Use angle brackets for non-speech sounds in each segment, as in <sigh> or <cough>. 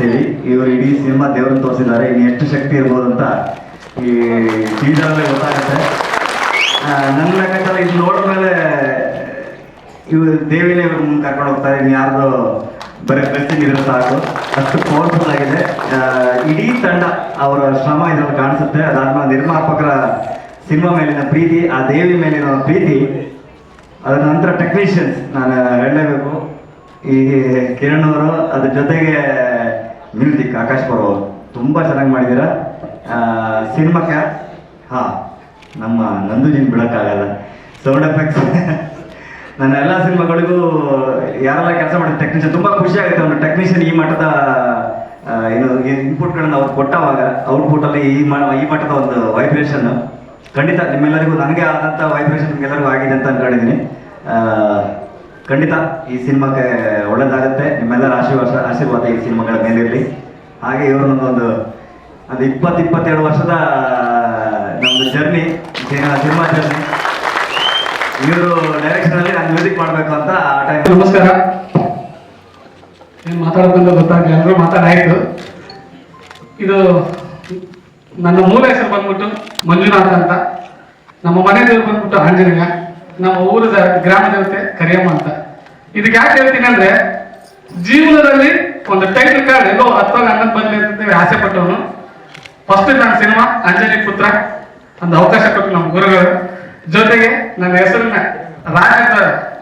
ತೋರಿಸ್ತೀವಿ ಇವರು ಇಡೀ ಸಿನಿಮಾ ದೇವ್ರನ್ನ ತೋರಿಸಿದ್ದಾರೆ. ಇನ್ನು ಎಷ್ಟು ಶಕ್ತಿ ಇರ್ಬೋದು ಅಂತ ಈ ಟೀಸರಲ್ಲೇ ಗೊತ್ತಾಗುತ್ತೆ. ನನ್ನ ಲೆಕ್ಕಾಚಾರ ಇದು ನೋಡಿದ್ಮೇಲೆ ಇವರು ದೇವಿನೇ ಇವ್ರ ಮುಂದೆ ಕರ್ಕೊಂಡು ಹೋಗ್ತಾರೆ. ಇನ್ನು ಯಾರ್ದು ಬರೀ ಡ್ರೆಸ್ಸಿಂಗ್ ಇದ್ರೆ ಸಾಕು. ಅಷ್ಟು ಪವರ್ಫುಲ್ ಆಗಿದೆ. ಇಡೀ ತಂಡ ಅವರ ಶ್ರಮ ಇದ್ರಲ್ಲಿ ಕಾಣಿಸುತ್ತೆ. ಅದಾದ್ಮೇಲೆ ನಿರ್ಮಾಪಕರ ಸಿನಿಮಾ ಮೇಲಿನ ಪ್ರೀತಿ, ಆ ದೇವಿ ಮೇಲಿನ ಪ್ರೀತಿ, ಅದರ ನಂತರ ಟೆಕ್ನಿಷಿಯನ್ಸ್ ನಾನು ಹೇಳಲೇಬೇಕು. ಈ ಕಿರಣ್ ಅವರು, ಅದ್ರ ಜೊತೆಗೆ ಮ್ಯೂಸಿಕ್ ಆಕಾಶ್ ಅವರು ತುಂಬ ಚೆನ್ನಾಗಿ ಸಿನಿಮಾ ಕ್ಯಾ ಹಾ, ನಮ್ಮ ನಂದುಜಿನ್ ಬಿಡೋಕ್ಕಾಗಲ್ಲ. ಸೌಂಡ್ ಎಫೆಕ್ಟ್ಸ್ ನನ್ನ ಎಲ್ಲ ಸಿನಿಮಾಗಳಿಗೂ ಯಾರೆಲ್ಲ ಕೆಲಸ ಮಾಡಿದ ಟೆಕ್ನಿಷಿಯನ್ ತುಂಬ ಖುಷಿ ಆಗುತ್ತೆ ಒಂದು ಟೆಕ್ನಿಷಿಯನ್ ಈ ಮಟ್ಟದ ಏನು ಇನ್ಪುಟ್ಗಳನ್ನು ಅವ್ರು ಕೊಟ್ಟವಾಗ ಔಟ್ಪುಟಲ್ಲಿ ಈ ಈ ಮಟ್ಟದ ಒಂದು ವೈಬ್ರೇಷನ್ ಖಂಡಿತ ನಿಮ್ಮೆಲ್ಲರಿಗೂ, ನನಗೆ ಆದಂಥ ವೈಬ್ರೇಷನ್ ನಿಮ್ಗೆಲ್ಲರಿಗೂ ಆಗಿದೆ ಅಂತ ಅನ್ಕೊಂಡಿದ್ದೀನಿ. ಖಂಡಿತ ಈ ಸಿನಿಮಾಕ್ಕೆ ಒಳ್ಳೇದಾಗುತ್ತೆ. ನಿಮ್ಮೆಲ್ಲರ ಆಶೀರ್ವಾದ ಆಶೀರ್ವಾದ ಈ ಸಿನಿಮಾಗಳ ಮೇಲಿರಲಿ. ಹಾಗೆ ಇವರು ಒಂದು ಒಂದು ಇಪ್ಪತ್ತು ಇಪ್ಪತ್ತೆರಡು ವರ್ಷದ ನಮ್ಮದು ಜರ್ನಿ ಸಿನಿಮಾ ಜರ್ನಿ ಇವರು ಡೈರೆಕ್ಷನಲ್ಲಿ ನಾನು ಮ್ಯೂಸಿಕ್ ಮಾಡಬೇಕು ಅಂತ ಆ ಟೈಮ್ ನಮಸ್ಕಾರ. ಏನು ಮಾತಾಡೋದಂತ ಗೊತ್ತಾಗಲಿ ಎಲ್ಲರೂ ಮಾತಾಡಾಯಿತು ಇದು ನನ್ನ ಮೂಲ ಹೆಸರು ಬಂದ್ಬಿಟ್ಟು ಮಂಜುನಾಥ ಅಂತ. ನಮ್ಮ ಮನೆ ದೇವರು ಬಂದ್ಬಿಟ್ಟು ಆಂಜನೇಯ. ನಮ್ಮ ಊರದ ಗ್ರಾಮ ದೇವತೆ ಕರಿಯಮ್ಮ ಅಂತ. ಇದಕ್ಕೆ ಯಾಕೆ ಹೇಳ್ತೀನಿ ಅಂದ್ರೆ, ಜೀವನದಲ್ಲಿ ಒಂದು ಟೈಟಲ್ ಕಾರ್ಡ್ ಎಲ್ಲೋ ಹತ್ತೋಗ ಅನ್ನದ್ ಬಂದ್ಲಿ ಅಂತ ಆಸೆ ಪಟ್ಟವನು. ಫಸ್ಟ್ ನನ್ನ ಸಿನಿಮಾ ಅಂಜನಿ ಪುತ್ರ, ಒಂದು ಅವಕಾಶ ಕೊಟ್ಟು ನಮ್ಮ ಗುರುಗಳು. ಜೊತೆಗೆ ನನ್ನ ಹೆಸರನ್ನ ರಾಜ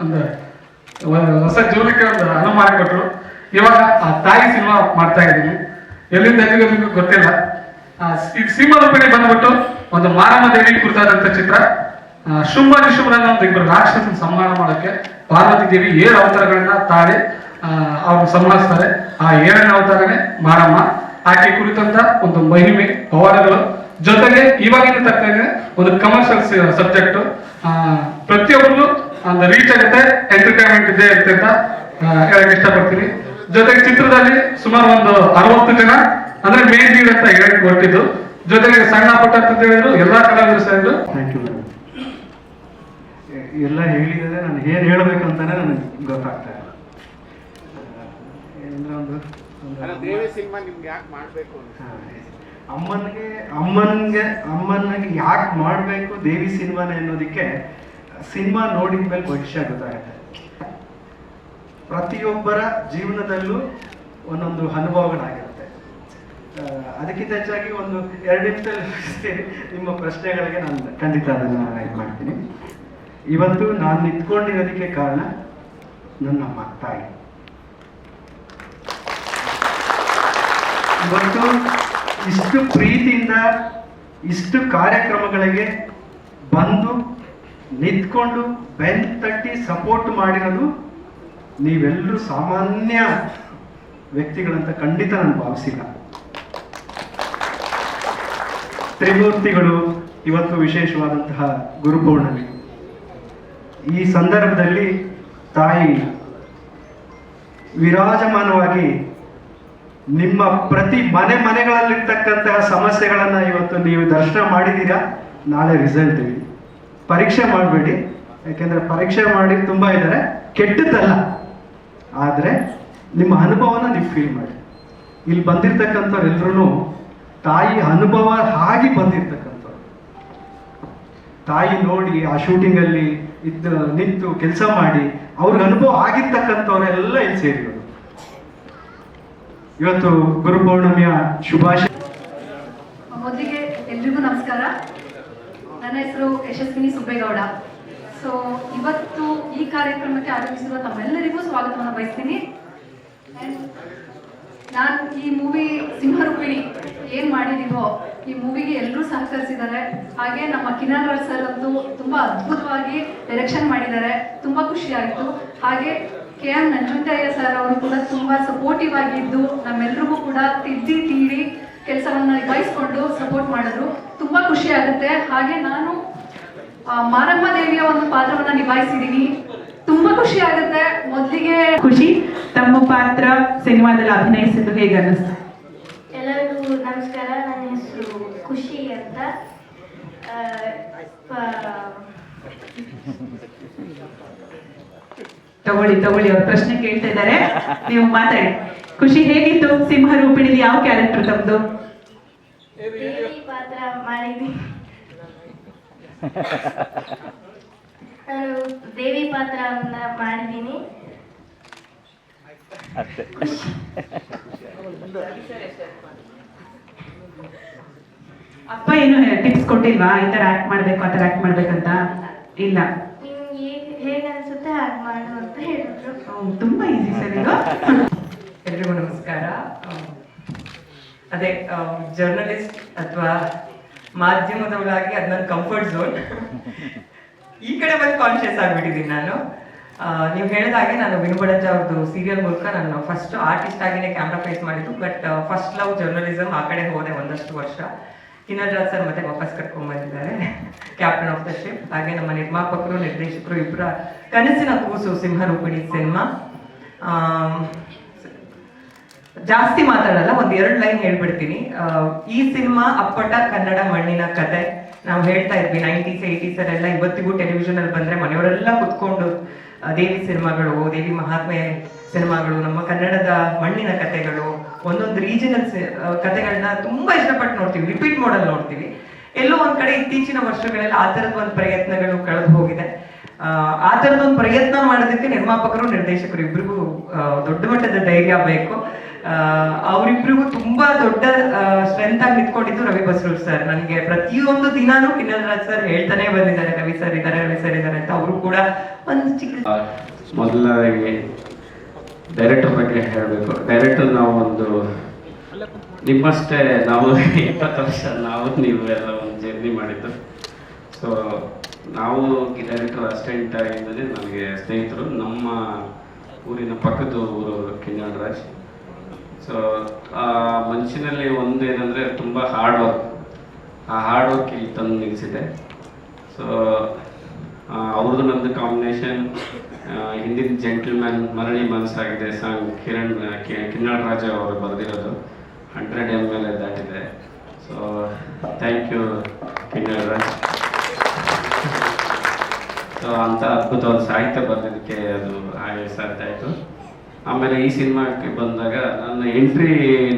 ಒಂದು ಹೊಸ ಜೀವನಕ್ಕೆ ಒಂದು ಅನುಮಾನ ಕೊಟ್ಟರು ಇವಾಗ ಆ ತಾಯಿ ಸಿನಿಮಾ ಮಾಡ್ತಾ ಇದ್ದೀನಿ. ಎಲ್ಲಿಂದ ಎಲ್ಲಿಗೆ ಗೊತ್ತಿಲ್ಲ. ಇದು ಸಿನಿಮಾ ರೂಪಣೆ ಬಂದ್ಬಿಟ್ಟು ಒಂದು ಮಾರಮ್ಮ ದೇವಿ ಕುರಿತಾದಂತ ಚಿತ್ರ. ಶುಂಭ ನಿಶುಂಭರನ್ನ ಅಂತ ಇಬ್ಬರು ರಾಕ್ಷಸನ ಸಂಹಾರ ಮಾಡಕ್ಕೆ ಪಾರ್ವತಿ ದೇವಿ ಏಳು ಅವತಾರಗಳನ್ನ ತಾಳಿ ಅವ್ರನ್ನ ಸಂಹರಿಸ್ತಾರೆ ಆ ಏಳನೇ ಅವತಾರನೇ ಮಾರಮ್ಮ. ಆಕೆ ಕುರಿತಂತ ಒಂದು ಮಹಿಮೆ ಪವಾಡಗಳು ಜೊತೆಗೆ ಇವಾಗಿನ ತಕ್ಕಂಗೆ ಒಂದು ಕಮರ್ಷಿಯಲ್ ಸಬ್ಜೆಕ್ಟ್ ಪ್ರತಿಯೊಬ್ಬರು ಒಂದು ರೀಚ್ ಆಗುತ್ತೆ ಎಂಟರ್ಟೈನ್ಮೆಂಟ್ ಇದೆ ಇರುತ್ತೆ ಅಂತ ಹೇಳಕ್ ಇಷ್ಟಪಡ್ತೀನಿ. ಜೊತೆಗೆ ಚಿತ್ರದಲ್ಲಿ ಸುಮಾರು ಒಂದು ಅರವತ್ತು ಜನ, ಅಂದ್ರೆ ಮೇನ್ ಅಂತ ಹೇಳಕ್ ಹೊರಟಿದ್ದು ಜೊತೆಗೆ ಸಣ್ಣ ಪುಟ್ಟ ಅಂತ ಹೇಳಿದ್ರು, ಎಲ್ಲಾ ಕಲಾವಿದರು ಮೇಡಮ್ ಎಲ್ಲ ಹೇಳಿದರೆ ನಾನು ಏನು ಹೇಳಬೇಕಂತಾನೆ ನನಗೆ ಗೊತ್ತಾಗ್ತಾ ಇಲ್ಲ. ಏನಂದ್ರೆ ಒಂದು ಒಂದು ದೇವಿ ಸಿನಿಮಾ ನಿಮ್ಗೆ ಯಾಕೆ ಮಾಡಬೇಕು ಅಮ್ಮನಿಗೆ ಅಮ್ಮನಿಗೆ ಅಮ್ಮನಿಗೆ ಯಾಕೆ ಮಾಡಬೇಕು ದೇವಿ ಸಿನಿಮಾನ ಅನ್ನೋದಕ್ಕೆ ಸಿನಿಮಾ ನೋಡಿದ ಮೇಲೆ ಭವಿಷ್ಯ ಗೊತ್ತಾಗುತ್ತೆ. ಪ್ರತಿಯೊಬ್ಬರ ಜೀವನದಲ್ಲೂ ಒಂದೊಂದು ಅನುಭವಗಳಾಗಿರುತ್ತೆ ಅದಕ್ಕಿಂತ ಹೆಚ್ಚಾಗಿ ಒಂದು ಎರಡು ನಿಮಿಷದಲ್ಲಿ. <laughs> ನಿಮ್ಮ ಪ್ರಶ್ನೆಗಳಿಗೆ ನಾನು ಖಂಡಿತ ಅದನ್ನು ಇದು ಮಾಡ್ತೀನಿ. ಇವತ್ತು ನಾನು ನಿಂತ್ಕೊಂಡಿರೋದಕ್ಕೆ ಕಾರಣ ನನ್ನ ಅಮ್ಮ ಇವತ್ತು ಇಷ್ಟು ಪ್ರೀತಿಯಿಂದ ಇಷ್ಟು ಕಾರ್ಯಕ್ರಮಗಳಿಗೆ ಬಂದು ನಿಂತ್ಕೊಂಡು ಬೆನ್ ತಟ್ಟಿ ಸಪೋರ್ಟ್ ಮಾಡಿರೋದು ನೀವೆಲ್ಲರೂ ಸಾಮಾನ್ಯ ವ್ಯಕ್ತಿಗಳಂತ ಖಂಡಿತ ನಾನು ಭಾವಿಸಿಲ್ಲ. ತ್ರಿಮೂರ್ತಿಗಳು ಇವತ್ತು ವಿಶೇಷವಾದಂತಹ ಗುರುಪೌರ್ಣಮಿ. ಈ ಸಂದರ್ಭದಲ್ಲಿ ತಾಯಿ ವಿರಾಜಮಾನವಾಗಿ ನಿಮ್ಮ ಪ್ರತಿ ಮನೆ ಮನೆಗಳಲ್ಲಿರ್ತಕ್ಕಂತಹ ಸಮಸ್ಯೆಗಳನ್ನು ಇವತ್ತು ನೀವು ದರ್ಶನ ಮಾಡಿದ್ದೀರಾ? ನಾಳೆ ರಿಸಲ್ಟ್ ಹೇಳಿ ಪರೀಕ್ಷೆ ಮಾಡಬೇಡಿ. ಯಾಕೆಂದರೆ ಪರೀಕ್ಷೆ ಮಾಡಿ ತುಂಬಾ ಇದ್ದಾರೆ. ಕೆಟ್ಟದ್ದಲ್ಲ. ಆದರೆ ನಿಮ್ಮ ಅನುಭವನ ನೀವು ಫೀಲ್ ಮಾಡಿ. ಇಲ್ಲಿ ಬಂದಿರ್ತಕ್ಕಂಥವ್ರೆಲ್ಲರೂ ತಾಯಿ ಅನುಭವ ಆಗಿ ಬಂದಿರ್ತಕ್ಕಂಥವ್ರು. ತಾಯಿ ನೋಡಿ ಆ ಶೂಟಿಂಗ್ ಅಲ್ಲಿ ಇದ್ದು ನಿಂತು ಕೆಲಸ ಮಾಡಿ ಅವ್ರಿಗೆ ಅನುಭವ ಆಗಿರ್ತಕ್ಕಂಥವ್ರೆಲ್ಲ ಇಲ್ಲಿ ಸೇರಿರೋದು. ಇವತ್ತು ಗುರು ಪೌರ್ಣಮಿಯ ಶುಭಾಶಯ. ಮೊದಲಿಗೆ ಎಲ್ರಿಗೂ ನಮಸ್ಕಾರ. ನನ್ನ ಹೆಸರು ಯಶಸ್ವಿನಿ ಸುಬ್ಬೇಗೌಡ. ಸೊ ಇವತ್ತು ಈ ಕಾರ್ಯಕ್ರಮಕ್ಕೆ ಆಗಮಿಸಿರುವ ತಮ್ಮೆಲ್ಲರಿಗೂ ಸ್ವಾಗತವನ್ನು ಬಯಸ್ತೀನಿ. ನಾನು ಈ ಮೂವಿ ಸಿಂಹರೂಪಿಣಿ ಏನ್ ಮಾಡಿದೀವೋ, ಈ ಮೂವಿಗೆ ಎಲ್ಲರೂ ಸಹಕರಿಸಿದ್ದಾರೆ. ಹಾಗೆ ನಮ್ಮ ಕಿರಣ್ ರಾಜ್ ಸರ್ ಅಂತೂ ತುಂಬಾ ಅದ್ಭುತವಾಗಿ ಡೈರೆಕ್ಷನ್ ಮಾಡಿದ್ದಾರೆ. ತುಂಬಾ ಖುಷಿ ಆಯ್ತು ಹಾಗೆ ಕೆ ಎಂ ನಂಜುಂಡಯ್ಯ ಸರ್ ಅವರು ಕೂಡ ತುಂಬಾ ಸಪೋರ್ಟಿವ್ ಆಗಿದ್ದು, ನಮ್ಮೆಲ್ರಿಗೂ ಕೂಡ ತಿದ್ದಿ ತೀಡಿ ಕೆಲಸವನ್ನ ನಿಭಾಯಿಸ್ಕೊಂಡು ಸಪೋರ್ಟ್ ಮಾಡಿದ್ರು. ತುಂಬಾ ಖುಷಿ ಆಗುತ್ತೆ ಹಾಗೆ ನಾನು ಮಾರಮ್ಮ ದೇವಿಯ ಒಂದು ಪಾತ್ರವನ್ನ ನಿಭಾಯಿಸಿದೀನಿ ತುಂಬಾ ಖುಷಿ ಆಗುತ್ತೆ. ಮೊದಲಿಗೆ ಖುಷಿ. ತಮ್ಮ ಪಾತ್ರ ಸಿನಿಮಾದಲ್ಲಿ ಅಭಿನಯಿಸಿದ್ದು ಹೇಗೆ ಅನ್ನಿಸ್ತು? ಎಲ್ಲರಿಗೂ ನಮಸ್ಕಾರ. ನನ್ನ ಹೆಸರು ಖುಷಿ ಅಂತ. ತಗೊಳ್ಳಿ ತಗೊಳ್ಳಿ ಅವ್ರ ಪ್ರಶ್ನೆ ಕೇಳ್ತಾ ಇದ್ದಾರೆ. ನೀವು ಮಾತಾಡಿ. ಖುಷಿ ಹೇಗಿತ್ತು? ಸಿಂಹ ರೂಪಿಣಿ ಯಾವ ಕ್ಯಾರೆಕ್ಟರ್ ತಮ್ದು? ದೇವಿ ಪಾತ್ರ ಮಾಡಿದ್ದೀನಿ. <laughs> ನಾನು ದೇವಿ ಪಾತ್ರವನ್ನ ಮಾಡಿದ್ದೀನಿ. ಅಪ್ಪ ಏನು ಟಿಪ್ಸ್ ಕೊಟ್ಟಿಲ್ವಾ? ಈ ತರ ಆಕ್ಟ್ ಮಾಡ್ಬೇಕು ಆ ತರ ಆಕ್ಟ್ ಮಾಡ್ಬೇಕಂತ? ಇಲ್ಲ. ನಿಮ್ಗೆ ಹೇಗೆ ಅನ್ಸುತ್ತೆ ಹಾಗೆ ಮಾಡು ಅಂತ ಹೇಳಿದ್ರು. ತುಂಬಾ ಈಸಿ ಸರ್ ಇದು. ಎಲ್ರಿಗೂ ನಮಸ್ಕಾರ. ಅದೇ ಜರ್ನಲಿಸ್ಟ್ ಅಥವಾ ಮಾಧ್ಯಮದವಳಾಗಿ ಅದು ನನ್ನ ಕಂಫರ್ಟ್ ಝೋನ್ ಈ ಕಡೆ ಬಂದು ಕಾನ್ಶಿಯಸ್ ಆಗ್ಬಿಟ್ಟಿದ್ದೀನಿ ನಾನು. ನೀವು ಹೇಳಿದ ಹಾಗೆ ನಾನು ವಿನುಬಡಜ ಅವ್ರದ್ದು ಸೀರಿಯಲ್ ಮೂಲಕ ನಾನು ಫಸ್ಟ್ ಆರ್ಟಿಸ್ಟ್ ಆಗಿನೇ ಕ್ಯಾಮ್ರಾ ಫೇಸ್ ಮಾಡಿದ್ದು ಬಟ್ ಫಸ್ಟ್ ಲವ್ ಜರ್ನಲಿಸಮ್ ಆ ಕಡೆ ಹೋದೆ ಒಂದಷ್ಟು ವರ್ಷ. ಕಿನ್ನರ್ ರಾಜ್ ಸರ್ ಮತ್ತೆ ವಾಪಸ್ ಕರ್ಕೊಂಡ್ ಬಂದಿದ್ದಾರೆ ಕ್ಯಾಪ್ಟನ್ <laughs> ಆಫ್ ದ ಶಿಪ್ ಹಾಗೆ ನಮ್ಮ ನಿರ್ಮಾಪಕರು, ನಿರ್ದೇಶಕರು ಇಬ್ಬರ ಕನಸಿನ ಕೂಸು ಸಿಂಹರೂಪಿಣಿ ಸಿನಿಮಾ. ಜಾಸ್ತಿ ಮಾತಾಡಲ್ಲ, ಒಂದು ಎರಡು ಲೈನ್ ಹೇಳ್ಬಿಡ್ತೀನಿ. ಈ ಸಿನಿಮಾ ಅಪ್ಪಟ ಕನ್ನಡ ಮಣ್ಣಿನ ಕತೆ. ನಾವು ಹೇಳ್ತಾ ಇದ್ವಿ, ನೈಂಟೀಸ್, ಏಯ್ಟೀಸ್ ಅಲ್ಲೆಲ್ಲ ಇವತ್ತಿಗೂ ಟೆಲಿವಿಷನ್ ಅಲ್ಲಿ ಬಂದ್ರೆ ಮನೆಯವರೆಲ್ಲ ಕುತ್ಕೊಂಡು ದೇವಿ ಸಿನಿಮಾಗಳು, ದೇವಿ ಮಹಾತ್ಮೆ ಸಿನಿಮಾಗಳು, ನಮ್ಮ ಕನ್ನಡದ ಮಣ್ಣಿನ ಕಥೆಗಳು, ಒಂದೊಂದು ರೀಜನಲ್ ಕತೆಗಳನ್ನ ತುಂಬಾ ಇಷ್ಟಪಟ್ಟು ನೋಡ್ತೀವಿ ರಿಪೀಟ್ ಮಾಡಲ್ ನೋಡ್ತೀವಿ. ಎಲ್ಲೋ ಒಂದ್ ಕಡೆ ಇತ್ತೀಚಿನ ವರ್ಷಗಳಲ್ಲಿ ಆ ತರದ ಒಂದು ಪ್ರಯತ್ನಗಳು ಕಳೆದು ಹೋಗಿದೆ. ಆ, ಒಂದು ಪ್ರಯತ್ನ ಮಾಡೋದಕ್ಕೆ ನಿರ್ಮಾಪಕರು ನಿರ್ದೇಶಕರು ಇಬ್ಬರಿಗೂ ದೊಡ್ಡ ಮಟ್ಟದ ಧೈರ್ಯ ಬೇಕು. ಅವರಿಬ್ರಿಗೂ ತುಂಬಾ ದೊಡ್ಡ ಸ್ಟ್ರೆಂತ್ ಆಗಿ ನಿಂತ್ಕೊಂಡಿದ್ದು ರವಿ ಬಸರೂರ್ ಸರ್ ನನಗೆ ಪ್ರತಿಯೊಂದು ದಿನಾನು ಕಿನ್ನಲ್ ರಾಜ್ ಸರ್ ಹೇಳ್ತಾನೆ ಬಂದಿದ್ದಾರೆ ರವಿ ಸರ್ ಇದ್ದಾರೆ ರವಿ ಸರ್ ಇದ್ದಾರೆ ಅಂತ ಅವರು ಕೂಡ ಒಂದು ಚಿಕ್ಕ ಮೊದಲಾಗಿ ಡೈರೆಕ್ಟರ್ ಬಗ್ಗೆ ಹೇಳಬೇಕು. ಡೈರೆಕ್ಟರ್ ನಾವು ಒಂದು ನಿಮ್ಮಷ್ಟೇ ನಾವು ಇಪ್ಪತ್ತು ವರ್ಷ ನಾವು ನೀವು ಎಲ್ಲ ಒಂದು ಜರ್ನಿ ಮಾಡಿದ್ದು. ಸೊ ನಾವು ಡೈರೆಕ್ಟರ್ ಅಸಿಸ್ಟೆಂಟ್ ಆಗಿದ್ದರೆ ನಮಗೆ ಸ್ನೇಹಿತರು ನಮ್ಮ ಊರಿನ ಪಕ್ಕದ ಊರು ಕಿನ್ನಡರಾಜ್ ಸೊ ಆ ಮನುಷ್ಯನಲ್ಲಿ ಏನಂದರೆ ತುಂಬ ಹಾರ್ಡ್ ವರ್ಕ್ ಆ ಹಾರ್ಡ್ ವರ್ಕ್ ಇಲ್ಲಿ ತಂದು ನಿಲ್ಲಿಸಿದೆ. ಸೊ ಅವ್ರದ್ದು ನಮ್ಮದು ಕಾಂಬಿನೇಷನ್ ಹಿಂದಿನ ಜೆಂಟಲ್ಮ್ಯಾನ್ ಮರಳಿ ಮನಸ್ಸಾಗಿದೆ. ಸಾಂಗ್ ಕಿರಣ್ ಕಿನ್ನಾಳ್ ರಾಜ ಅವರು ಬರೆದಿರೋದು. ಹಂಡ್ರೆಡ್ ಎಂ ಎಲ್ ಎ ದಾಟಿದೆ. So thank you Kinnal Raj so ಅಂಥ ಅದ್ಭುತವಾದ ಸಾಹಿತ್ಯ ಬರೆದಿದ್ದಕ್ಕೆ ಅದು ಹಾಗೆ ಸಾಧ್ಯ ಆಯಿತು ಆಮೇಲೆ ಈ ಸಿನಿಮಾಕ್ಕೆ ಬಂದಾಗ ನನ್ನ ಎಂಟ್ರಿ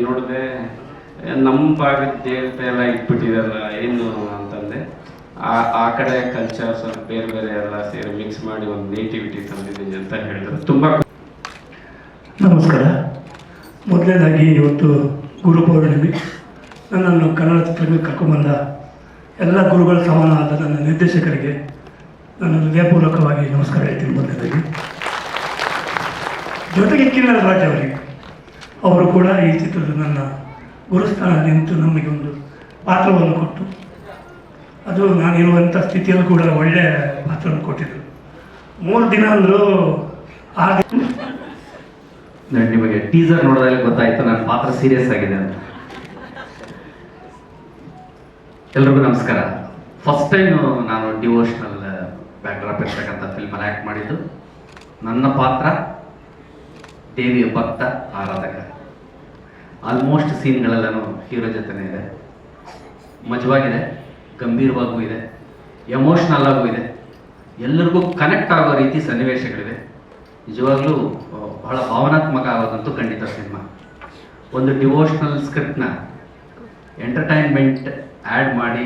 ನೋಡಿದೆ, ನಮ್ಮ ಭಾಗದ ದೇವತೆ ಎಲ್ಲ ಇಟ್ಬಿಟ್ಟಿದಾರಲ್ಲ ಏನು ಅಂತಂದೆ. ಆ ಆ ಕಡೆ ಕಲ್ಚರ್ ಸ್ವಲ್ಪ ಬೇರೆ ಬೇರೆ ಎಲ್ಲ ಸೇರಿ ಮಿಕ್ಸ್ ಮಾಡಿ ಒಂದು ನೇಟಿವಿಟಿ ತಂದಿದ್ದೀನಿ ಅಂತ ಹೇಳಿದ್ರು. ತುಂಬ ನಮಸ್ಕಾರ. ಮೊದಲನೇದಾಗಿ ಇವತ್ತು ಗುರು ಪೌರ್ಣಿಮೆ. ನನ್ನನ್ನು ಕನ್ನಡ ಚಿತ್ರಕ್ಕೆ ಕರ್ಕೊಂಡ್ಬಂದ ಎಲ್ಲ ಗುರುಗಳ ಆದ ನನ್ನ ನಿರ್ದೇಶಕರಿಗೆ ನನ್ನ ಹೃದಯಪೂರ್ವಕವಾಗಿ ನಮಸ್ಕಾರ ಹೇಳ್ತೀನಿ ಮಧ್ಯದಲ್ಲಿ ಜೊತೆಗೆ ಕಿರಣ್ ರಾಜ್ ಅವರಿಗೆ ಅವರು ಕೂಡ ಈ ಚಿತ್ರದ ನನ್ನ ಗುರುಸ್ಥಾನ ನಿಂತು ನಮಗೆ ಒಂದು ಪಾತ್ರವನ್ನು ಕೊಟ್ಟು, ಅದು ನಾನಿರುವಂಥ ಸ್ಥಿತಿಯಲ್ಲೂ ಕೂಡ ಒಳ್ಳೆಯ ಪಾತ್ರವನ್ನು ಕೊಟ್ಟಿದ್ದರು. ಮೂರು ದಿನ ಅಂದರೂ ಆ ನಿಮಗೆ ಟೀಸರ್ ನೋಡಿದಾಗ ಗೊತ್ತಾಯ್ತು, ನನ್ನ ಪಾತ್ರ ಸೀರಿಯಸ್ ಆಗಿದೆ ಅಂತ. ಎಲ್ರಿಗೂ ನಮಸ್ಕಾರ. ಫಸ್ಟ್ ಟೈಮ್ ನಾನು ಡಿವೋಷನಲ್ ಬ್ಯಾಕ್ಡ್ರಾಪ್ ಇರ್ತಕ್ಕಂಥ ಫಿಲ್ಮಲ್ಲಿ ಆ್ಯಕ್ಟ್ ಮಾಡಿದ್ದು. ನನ್ನ ಪಾತ್ರ, ದೇವಿಯ ಭಕ್ತ, ಆರಾಧಕ. ಆಲ್ಮೋಸ್ಟ್ ಸೀನ್ಗಳೆಲ್ಲನೂ ಹೀರೋ ಜೊತೆನೇ ಇದೆ. ಮಜವಾಗಿದೆ ಗಂಭೀರವಾಗೂ ಇದೆ ಎಮೋಷ್ನಲ್ ಆಗೂ ಇದೆ. ಎಲ್ಲರಿಗೂ ಕನೆಕ್ಟ್ ಆಗೋ ರೀತಿ ಸನ್ನಿವೇಶಗಳಿವೆ. ನಿಜವಾಗ್ಲೂ ಬಹಳ ಭಾವನಾತ್ಮಕ ಆಗೋದಂತೂ ಖಂಡಿತ ಸಿನಿಮಾ ಒಂದು ಡಿವೋಷ್ನಲ್ ಸ್ಕ್ರಿಪ್ಟ್ನ ಎಂಟರ್ಟೈನ್ಮೆಂಟ್ ಆ್ಯಡ್ ಮಾಡಿ,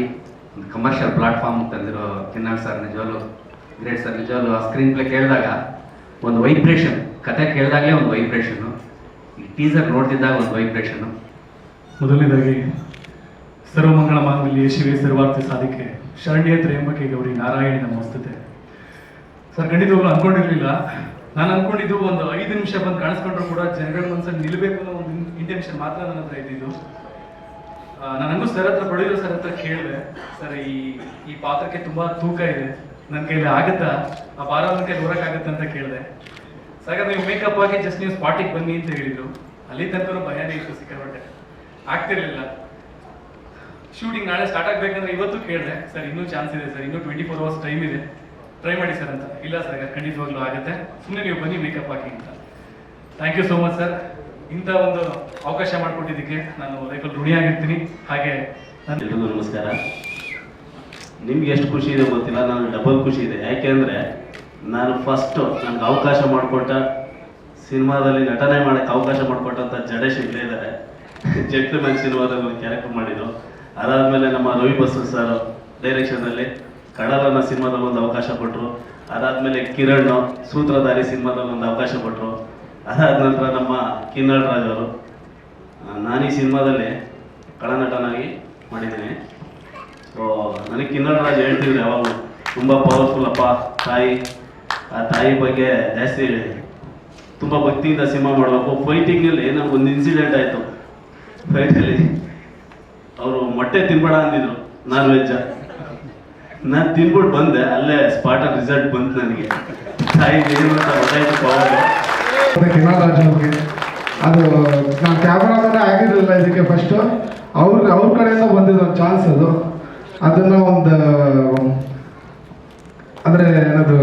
ಒಂದು ಕಮರ್ಷಿಯಲ್ ಪ್ಲಾಟ್ಫಾರ್ಮ್ ತಂದಿರೋ ಕಿನ್ನಾಳ್ ಸರ್ ನಿಜವಾಗ್ಲೂ ಗ್ರೇಟ್ ಸರ್ ನಿಜವಾಗ್ಲು ಆ ಸ್ಕ್ರೀನ್ ಪ್ಲೇ ಕೇಳಿದಾಗ ಒಂದು ವೈಬ್ರೇಷನ್ ಕತೆ ಕೇಳಿದಾಗಲೇ ಒಂದು ವೈಬ್ರೇಷನ್ನು ಈ ಟೀಸರ್ ನೋಡ್ತಿದ್ದಾಗ ಒಂದು ವೈಬ್ರೇಷನ್ನು ಮೊದಲನೇದಾಗಿ, ಸರ್ವಮಂಗಳ ಮಾಂಗಲ್ಯ ಶಿವೆ ಸರ್ವಾರ್ಥ ಸಾಧಿಕೆ, ಶರಣ್ಯ ತ್ರೇಂಬಕೆ ಗೌರಿ ನಾರಾಯಣನ ನಮಸ್ತತೆ ಸರ್ ಖಂಡಿತವಾಗ್ಲು ಅನ್ಕೊಂಡಿರ್ಲಿಲ್ಲ. ನಾನು ಅನ್ಕೊಂಡಿದ್ದು ಒಂದು ಐದು ನಿಮಿಷ ಬಂದು ಕಾಣಿಸ್ಕೊಂಡ್ರು ಕೂಡ ಜನಗಳ ಮನಸ್ಸಲ್ಲಿ ನಿಲ್ಲಬೇಕು ಅನ್ನೋ ಒಂದು ಇಂಟೆನ್ಷನ್ ಮಾತ್ರ ನನ್ನ ಹತ್ರ ಇದ್ದಿದ್ದು. ನಾನು ಹಂಗೂ ಸರ್ ಹತ್ರ ಪ್ರೊಡ್ಯೂಸರ್ ಸರ್ ಹತ್ರ ಕೇಳಿದೆ. ಸರ್, ಈ ಈ ಪಾತ್ರಕ್ಕೆ ತುಂಬ ತೂಕ ಇದೆ. ನನ್ನ ಕೈಲಿ ಆಗುತ್ತಾ? ಆ ಭಾರ ನನ್ನ ಕೈಲಿ ಹೊರಕಾಗುತ್ತೆ ಅಂತ ಕೇಳಿದೆ. ಸಾಗ ನೀವು ಮೇಕಪ್ ಆಗಿ ಜಸ್ಟ್ ನೀವು ಸ್ಪಾಟಿಗೆ ಬನ್ನಿ ಅಂತ ಹೇಳಿದ್ರು. ಅಲ್ಲಿ ತನಕ ಭಯನೇ ಇತ್ತು ಸಿಕ್ಕಾಪಟ್ಟೆ. ಆಗ್ತಿರ್ಲಿಲ್ಲ. ಶೂಟಿಂಗ್ ನಾಳೆ ಸ್ಟಾರ್ಟ್ ಆಗಬೇಕಂದ್ರೆ ಇವತ್ತು ಕೇಳಿದೆ. ಸರ್, ಇನ್ನೂ ಚಾನ್ಸ್ ಇದೆ ಸರ್. ಇನ್ನೂ ಟ್ವೆಂಟಿ ಫೋರ್ ಅವರ್ಸ್ ಟೈಮ್ ಇದೆ. ಟ್ರೈ ಮಾಡಿ ಸರ್ ಅಂತ. ಇಲ್ಲ ಸರ್ ಖಂಡಿತವಾಗ್ಲೂ ಆಗುತ್ತೆ. ಸುಮ್ಮನೆ ನೀವು ಬನ್ನಿ ಮೇಕಪ್ ಹಾಕಿ ಅಂತ. Thank you so much sir ಇಂಥ ಒಂದು ಅವಕಾಶ ಮಾಡಿಕೊಟ್ಟಿದ್ದಕ್ಕೆ ನಾನು ಲೈಫಲ್ಲಿ ಋಣಿಯಾಗಿರ್ತೀನಿ. ಹಾಗೆ ನಮಸ್ಕಾರ. ನಿಮ್ಗೆ ಎಷ್ಟು ಖುಷಿ ಇದೆ ಗೊತ್ತಿಲ್ಲ ನಾನು ಡಬಲ್ ಖುಷಿ ಇದೆ. ಯಾಕೆ ಅಂದರೆ ನಾನು ಫಸ್ಟು ನನಗೆ ಅವಕಾಶ ಮಾಡಿಕೊಟ್ಟ ಸಿನಿಮಾದಲ್ಲಿ ನಟನೆ ಮಾಡೋಕ್ಕೆ ಅವಕಾಶ ಮಾಡಿಕೊಟ್ಟಂಥ ಜಡೇಶ್ ಇಲ್ಲೇ ಇದ್ದಾರೆ. ಜೆಂಟ್ಲ್ಮನ್ ಸಿನಿಮಾದಲ್ಲಿ ಒಂದು ಕ್ಯಾರೆಕ್ಟರ್ ಮಾಡಿದ್ರು ಅದಾದಮೇಲೆ ನಮ್ಮ ರವಿ ಬಸು ಸರ್ ಡೈರೆಕ್ಷನಲ್ಲಿ ಕಡಲನ ಸಿನಿಮಾದಲ್ಲಿ ಒಂದು ಅವಕಾಶ ಕೊಟ್ಟರು ಅದಾದಮೇಲೆ ಕಿರಣ್ ಸೂತ್ರಧಾರಿ ಸಿನಿಮಾದಲ್ಲಿ ಒಂದು ಅವಕಾಶ ಕೊಟ್ಟರು ಅದಾದ ನಂತರ ನಮ್ಮ ಕಿನ್ನಳ್ ರಾಜ್ ಅವರು, ನಾನು ಈ ಸಿನಿಮಾದಲ್ಲಿ ಕಳನಟನಾಗಿ ಮಾಡಿದ್ದೀನಿ. ಸೊ ನನಗೆ ಕಿನ್ನಡ ರಾಜ್ ಹೇಳ್ತಿದ್ರು ಯಾವಾಗಲೂ. ತುಂಬ ಪವರ್ಫುಲ್ ಅಪ್ಪ, ತಾಯಿ. ಆ ತಾಯಿ ಬಗ್ಗೆ ಜಾಸ್ತಿ ಹೇಳಿ. ತುಂಬ ಭಕ್ತಿಯಿಂದ ಸಿನಿಮಾ ಮಾಡಬೇಕು ಫೈಟಿಂಗಲ್ಲಿ ಒಂದು ಇನ್ಸಿಡೆಂಟ್ ಆಯಿತು. ಫೈಟಲ್ಲಿ ಅವರು ಮೊಟ್ಟೆ ತಿನ್ಬೇಡ ಅಂದಿದ್ರು ನಾನ್ ವೆಜ್ಜ ನಾನು ತಿನ್ಬಿಟ್ಟು ಬಂದೆ, ಅಲ್ಲೇ ಸ್ಪಾಟ ರಿಸಲ್ಟ್ ಬಂತು ನನಗೆ. ತಾಯಿ ಏನು ಗೊತ್ತಾಯ್ತು ಪವರ್ ಅದು ನಾನು ಆಗಿರಲಿಲ್ಲ ಇದಕ್ಕೆ ಫಸ್ಟು ಅವ್ರಿಗೆ ಅವ್ರ ಕಡೆಯಿಂದ ಬಂದಿದ್ದು ಚಾನ್ಸ್ ಅದು. ಅದನ್ನು ಒಂದು, ಅಂದ್ರೆ ಏನದು,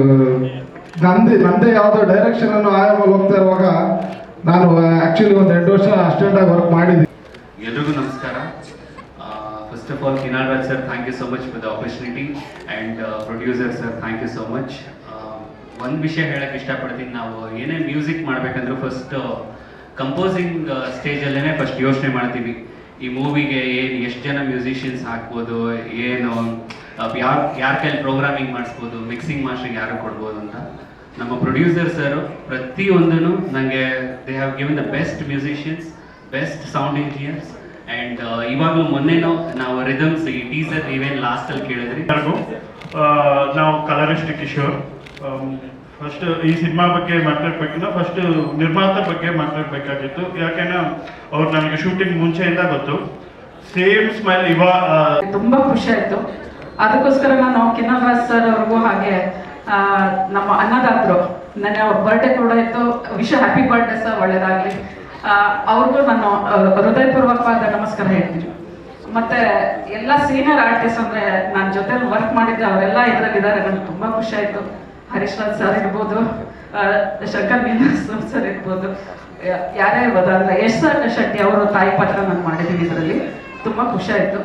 ನಂದು, ನಂದೇ ಯಾವುದೋ ಡೈರೆಕ್ಷನ್ ಅನ್ನು ಆಯಾಮಲ್ಲಿ ಹೋಗ್ತಾ ಇರುವಾಗ ನಾನು ಆಕ್ಚುಲಿ ಒಂದು ಎರಡು ವರ್ಷ ಅಸ್ಟೆಂಟಾಗಿ ವರ್ಕ್ ಮಾಡಿದ್ವಿ ಎಲ್ರಿಗೂ ನಮಸ್ಕಾರ. First of all Kinnal Raj sir thank you so much for the opportunity and producer sir thank you so much ಒಂದು ವಿಷಯ ಹೇಳಕ್ಕೆ ಇಷ್ಟಪಡ್ತೀನಿ. ನಾವು ಏನೇ ಮ್ಯೂಸಿಕ್ ಮಾಡಬೇಕಂದ್ರೂ ಫಸ್ಟ್ ಕಂಪೋಸಿಂಗ್ ಸ್ಟೇಜಲ್ಲೇ ಫಸ್ಟ್ ಯೋಚನೆ ಮಾಡ್ತೀವಿ. ಈ ಮೂವಿಗೆ ಏನು, ಎಷ್ಟು ಜನ ಮ್ಯೂಸಿಷಿಯನ್ಸ್ ಹಾಕ್ಬೋದು, ಏನು ಯಾರು, ಯಾರ ಕೈಲಿ ಪ್ರೋಗ್ರಾಮಿಂಗ್ ಮಾಡಿಸ್ಬೋದು ಮಿಕ್ಸಿಂಗ್ ಮಾಸ್ಟ್ರಿಗೆ ಯಾರು ಕೊಡ್ಬೋದು ಅಂತ. ನಮ್ಮ ಪ್ರೊಡ್ಯೂಸರ್ ಸರ್ ಪ್ರತಿಯೊಂದನ್ನು ನನಗೆ they have given the best musicians best sound engineers and ಇವಾಗಲೂ ಮೊನ್ನೆನೂ ನಾವು ರಿದಮ್ಸ್ ಈ ಟೀಸರ್ ನೀವೇನು ಲಾಸ್ಟಲ್ಲಿ ಕೇಳಿದ್ರಿ. ನಾವು ಕಲರಿಸ್ಟ್ ಕಿಶೋರ್. ಫಸ್ಟ್ ಈ ಸಿನಿಮಾ ಬಗ್ಗೆ ಮಾತಾಡ್ಬೇಕಿಲ್ಲ. ಫಸ್ಟ್ ನಿರ್ಮಾತ ಬಗ್ಗೆ ಮಾತಾಡ್ಬೇಕಾಗಿತ್ತು. ಯಾಕೆಂದ್ರೆ ಅವ್ರು ನನಗೆ ಶೂಟಿಂಗ್ ಮುಂಚೆಯಿಂದ ಗೊತ್ತು. ಸೇಮ್ ಸ್ಮೈಲ್ ಇವಾಗ ತುಂಬಾ ಖುಷಿ ಆಯ್ತು. ಅದಕ್ಕೋಸ್ಕರ ನಾನು ಕಿನ್ನಲ್ ರಾಜ್ ಸರ್ ಅವ್ರಿಗೂ ಹಾಗೆ ನಮ್ಮ ಅನ್ನದಾತರು, ನನ್ನ ಅವ್ರ ಬರ್ಡೇ ಕೂಡ ಇತ್ತು. ವಿಶ್ ಹ್ಯಾಪಿ ಬರ್ಡೇ ಸರ್ ಒಳ್ಳೇದಾಗ್ಲಿ. ಅವ್ರಿಗೂ ನಾನು ಹೃದಯಪೂರ್ವಕವಾದ ನಮಸ್ಕಾರ ಹೇಳ್ತೀನಿ. ಮತ್ತೆ ಎಲ್ಲ ಸೀನಿಯರ್ ಆರ್ಟಿಸ್ಟ್ ಅಂದ್ರೆ ನನ್ನ ಜೊತೆ ವರ್ಕ್ ಮಾಡಿದ್ದೆ ಅವರೆಲ್ಲ ಇದ್ರಲ್ಲಿ ಇದ್ದಾರೆ. ನನಗೆ ತುಂಬಾ ಖುಷಿ ಆಯ್ತು. ಹರೀಶ್ ಸರ್ ಇರ್ಬೋದು ಶಂಕರ್ ಮೀನಾಸ್ ಸರ್ ಇರ್ಬೋದು ಯಾರೇ ಇರ್ಬೋದು, ಅಂದ್ರೆ ಯಶ್ ಶೆಟ್ಟಿ ಅವರು ತಾಯಿ ಪಾತ್ರ ನಾನು ಮಾಡಿದ್ದೀನಿ ಇದರಲ್ಲಿ. ತುಂಬಾ ಖುಷಿ ಆಯ್ತು.